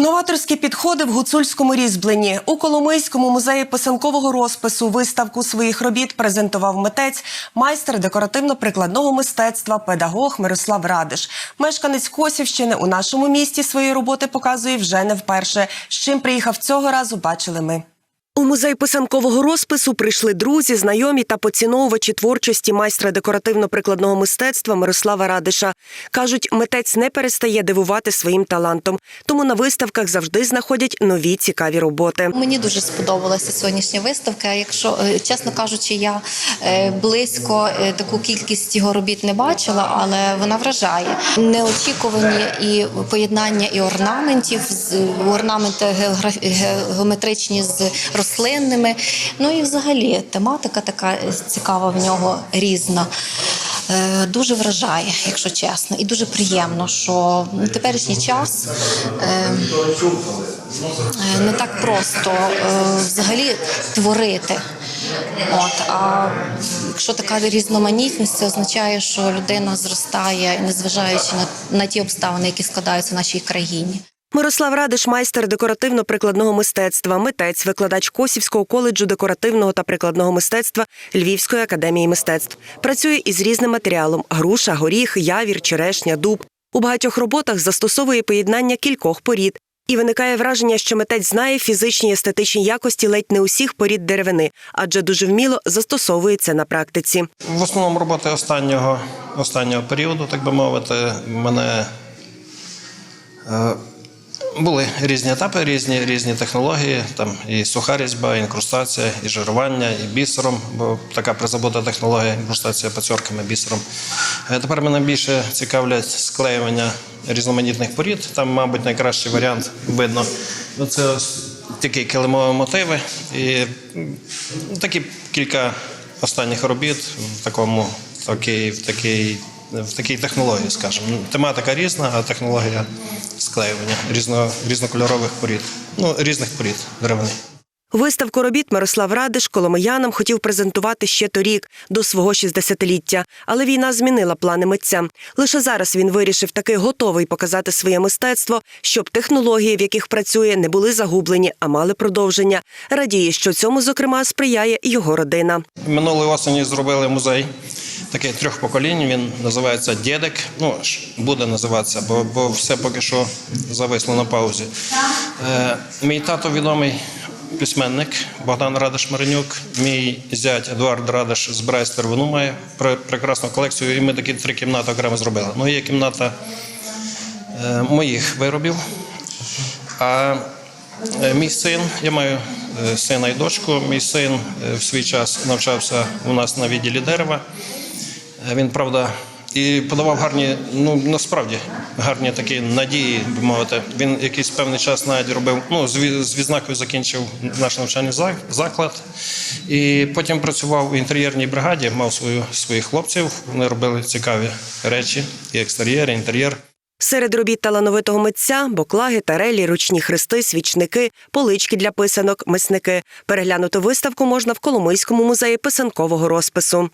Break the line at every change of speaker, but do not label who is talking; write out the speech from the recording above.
Новаторські підходи в гуцульському різьбленні у Коломийському музеї писанкового розпису виставку своїх робіт презентував митець, майстер декоративно-прикладного мистецтва, педагог Мирослав Радиш. Мешканець Косівщини у нашому місті свої роботи показує вже не вперше. З чим приїхав цього разу, бачили ми. У музей писанкового розпису прийшли друзі, знайомі та поціновувачі творчості майстра декоративно-прикладного мистецтва Мирослава Радиша. Кажуть, митець не перестає дивувати своїм талантом, тому на виставках завжди знаходять нові цікаві роботи.
Мені дуже сподобалася сьогоднішня виставка. Якщо е, чесно кажучи, я е, близько е, таку кількість його робіт не бачила, але вона вражає. Неочікувані і поєднання і орнаментів з орнаменти геометричні з рослинними. Ну і взагалі тематика така цікава в нього різна. Е, Дуже вражає, якщо чесно, і дуже приємно, що в теперішній час е, Е, не так просто взагалі творити. От, а якщо така різноманітність, це означає, що людина зростає, незважаючи на, на ті обставини, які складаються в нашій країні.
Мирослав Радиш, майстер декоративно-прикладного мистецтва, митець, викладач Косівського коледжу декоративного та прикладного мистецтва Львівської академії мистецтв. Працює із різним матеріалом: груша, горіх, явір, черешня, дуб. У багатьох роботах застосовує поєднання кількох порід. І виникає враження, що митець знає фізичні і естетичні якості ледь не усіх порід деревини, адже дуже вміло застосовується на практиці.
В основному роботи останнього, останнього періоду, так би мовити, мене е, були різні етапи, різні, різні технології, там і суха різьба, і інкрустація, і жирування, і бісером, бо така призабута технологія, інкрустація пацьорками, бісером. Е, Тепер мене більше цікавлять склеювання різноманітних порід. Там, мабуть, найкращий варіант видно. Ну, Це ось такі килимові мотиви і такі кілька останніх робіт в такому такій, в такій, в такій технології, скажімо. Ну, Тематика різна, а технологія склеювання різно, різнокольорових порід, ну різних порід деревини.
Виставку робіт Мирослав Радиш коломиянам хотів презентувати ще торік, до свого 60-ліття. Але війна змінила плани митця. Лише зараз він вирішив таки готовий показати своє мистецтво, щоб технології, в яких працює, не були загублені, а мали продовження. Радіє, що цьому, зокрема, сприяє і його родина.
Минулої осені зробили музей такий трьох поколінь. Він називається Дєдик. Ну буде називатися, бо, бо все поки що зависло на паузі. Е, мій тато відомий письменник Богдан Радиш Маринюк. Мій зять Едуард Радиш збирає старовину, має прекрасну колекцію. І ми такі три кімнати окремо зробили. Ну, є кімната е, моїх виробів. А е, мій син, я маю е, сина і дочку. Мій син е, в свій час навчався у нас на відділі дерева. Він, правда, і подавав гарні, ну насправді гарні такі надії, би мовити. Він якийсь певний час навіть робив, ну, з відзнакою закінчив наш навчальний заклад. І потім працював у інтер'єрній бригаді, мав свою, своїх хлопців. Вони робили цікаві речі, і екстер'єр, і інтер'єр.
Серед робіт талановитого митця боклаги, тарелі, ручні хрести, свічники, полички для писанок, мисники. Переглянути виставку можна в Коломийському музеї писанкового розпису.